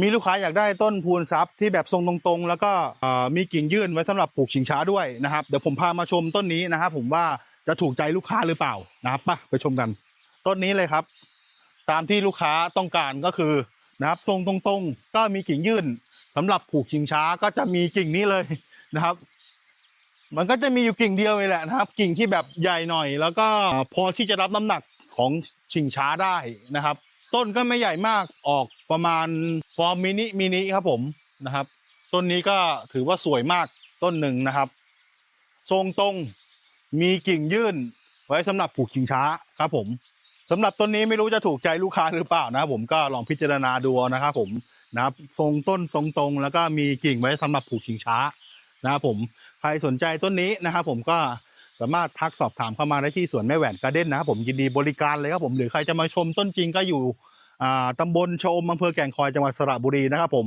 มีลูกค้าอยากได้ต้นพูนซับที่แบบทรงตรงๆ แล้วก็มีกิ่งยื่นไว้สำหรับปลูกชิงช้าด้วยนะครับเดี๋ยวผมพามาชมต้นนี้นะครับผมว่าจะถูกใจลูกค้าหรือเปล่านะครับไปไปชมกัน ต้นนี้เลยครับ ตามที่ลูกค้าต้องการก็คือนะครับทรงตรงๆ ก็มีกิ่งยื่นสำหรับผูกชิงช้าก็จะมีกิ่งนี้เลยนะครับ มันก็จะมีอยู่กิ่งเดียวเลยแหละนะครับ กิ่งที่แบบใหญ่หน่อย แล้วก็พอที่จะรับน้ำหนักของชิงช้าได้นะครับ ต้นก็ไม่ใหญ่มากออกประมาณฟอร์มมินิมินิครับผมนะครับ ต้นนี้ก็ถือว่าสวยมากต้นหนึ่งนะครับ ทรงตรงมีกิ่งยื่น ไว้สำหรับผูกชิงช้าครับผมสำหรับต้นนี้ไม่รู้จะถูกใจลูกค้าหรือเปล่านะครับผมก็ลองพิจารณาดูนะครับผมนะครับทรงต้นตรงๆ แล้วก็มีกิ่งไว้สำหรับผูกชิงช้านะครับผมใครสนใจต้นนี้นะครับผมก็ สามารถทักสอบถามเข้ามาได้ที่สวนแม่แหวนการ์เด้นนะครับผมยินดีบริการเลยครับผมหรือใครจะมาชมต้นจริงก็อยู่ตำบลชมอำเภอแก่งคอยจังหวัดสระบุรีนะครับผม